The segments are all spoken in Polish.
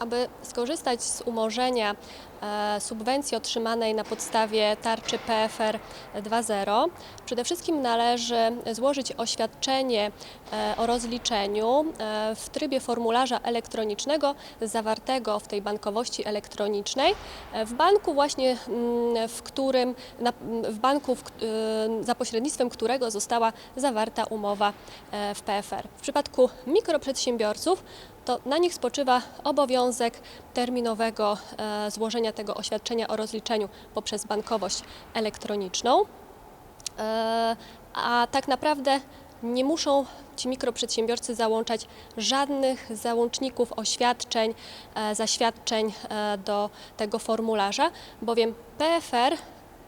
aby skorzystać z umorzenia e, subwencji otrzymanej na podstawie tarczy PFR 2.0, przede wszystkim należy złożyć oświadczenie e, o rozliczeniu e, w trybie formularza elektronicznego zawartego w tej bankowości elektronicznej w banku właśnie, mm, w którym, w banku, za pośrednictwem którego została zawarta umowa w PFR. W przypadku mikroprzedsiębiorców to na nich spoczywa obowiązek terminowego e, złożenia tego oświadczenia o rozliczeniu poprzez bankowość elektroniczną. E, A tak naprawdę nie muszą ci mikroprzedsiębiorcy załączać żadnych załączników, oświadczeń, e, zaświadczeń do tego formularza, bowiem PFR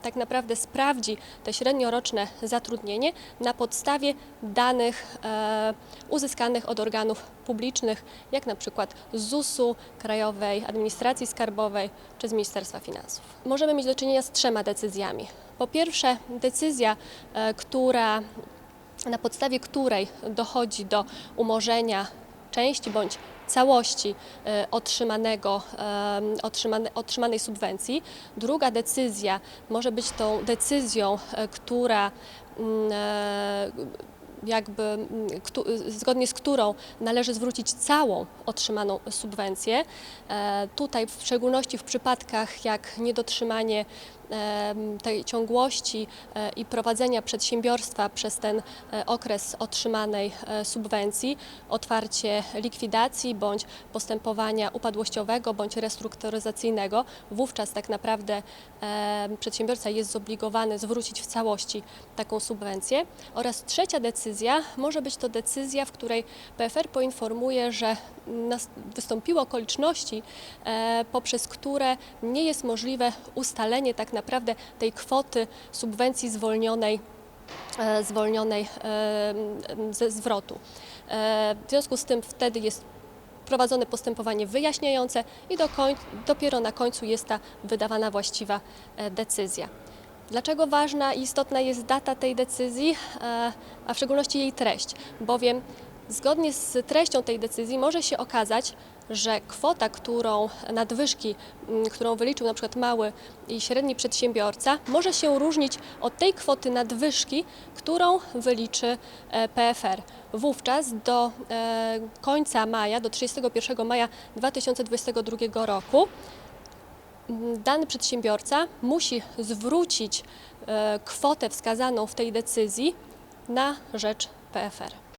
tak naprawdę sprawdzi te średnioroczne zatrudnienie na podstawie danych e, uzyskanych od organów publicznych, jak na przykład ZUS-u, Krajowej Administracji Skarbowej czy z Ministerstwa Finansów. Możemy mieć do czynienia z trzema decyzjami. Po pierwsze, decyzja, e, która na podstawie której dochodzi do umorzenia części bądź całości e, otrzymanego, em, otrzymane, otrzymanej subwencji. Druga decyzja może być tą decyzją, e, która mm, e, jakby zgodnie z którą należy zwrócić całą otrzymaną subwencję. E, Tutaj w szczególności w przypadkach jak niedotrzymanie em, tej ciągłości e, i prowadzenia przedsiębiorstwa przez ten e, okres otrzymanej e, subwencji, otwarcie likwidacji bądź postępowania upadłościowego bądź restrukturyzacyjnego, wówczas tak naprawdę przedsiębiorca jest zobligowany zwrócić w całości taką subwencję. Oraz trzecia decyzja może być to decyzja, w której PFR poinformuje, że wystąpiły okoliczności, e, poprzez które nie jest możliwe ustalenie tak naprawdę tej kwoty subwencji zwolnionej e, zwolnionej e, ze zwrotu. W związku z tym wtedy jest prowadzone postępowanie wyjaśniające i do dopiero na końcu jest ta wydawana właściwa decyzja. Dlaczego ważna i istotna jest data tej decyzji, e, a w szczególności jej treść? Bowiem zgodnie z treścią tej decyzji może się okazać, że kwota, którą nadwyżki, m, którą wyliczył na przykład mały i średni przedsiębiorca, może się różnić od tej kwoty nadwyżki, którą wyliczy e, PFR. Wówczas do e, końca maja, do 31 maja 2022 roku dany przedsiębiorca musi zwrócić e, kwotę wskazaną w tej decyzji na rzecz PFR.